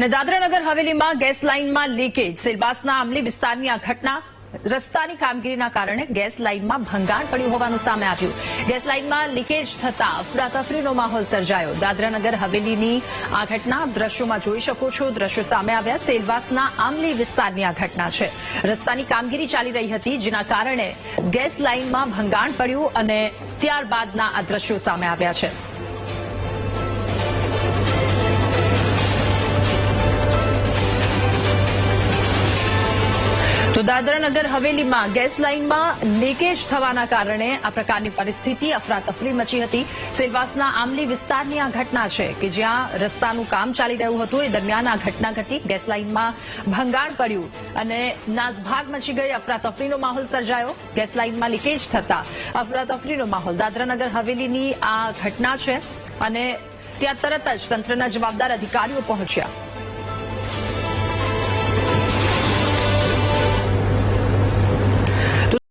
અને દાદરાનગર હવેલીમાં ગેસ લાઇનમાં લીકેજ. સેલવાસના આમલી વિસ્તારની આ ઘટના રસ્તાની કામગીરીના કારણે ગેસ લાઇનમાં ભંગાણ પડ્યું હોવાનું સામે આવ્યું. ગેસ લાઇનમાં લીકેજ થતા અફરાતફરીનો માહોલ સર્જાયો. દાદરાનગર હવેલીની આ ઘટના દ્રશ્યોમાં જોઈ શકો છો. દ્રશ્યો સામે આવ્યા સેલવાસના આમલી વિસ્તારની આ ઘટના છે. રસ્તાની કામગીરી ચાલી રહી હતી, જેના કારણે ગેસ લાઇનમાં ભંગાણ પડ્યું અને ત્યારબાદના આ દ્રશ્યો સામે આવ્યા છે. તો દાદરાનગર હવેલીમાં ગેસ લાઇનમાં લીકેજ થવાના કારણે આ પ્રકારની પરિસ્થિતિ અફરાતફરી મચી હતી. સેલવાસના આમલી વિસ્તારની આ ઘટના છે કે જ્યાં રસ્તાનું કામ ચાલી રહ્યું હતું. એ દરમિયાન આ ઘટના ઘટી ગેસ લાઇનમાં ભંગાણ પડ્યું અને નાસભાગ મચી ગઈ. અફરાતફરીનો માહોલ સર્જાયો. ગેસ લાઇનમાં લીકેજ થતા અફરાતફરીનો માહોલ. દાદરાનગર હવેલીની આ ઘટના છે અને ત્યાં તરત જ તંત્રના જવાબદાર અધિકારીઓ પહોંચ્યા.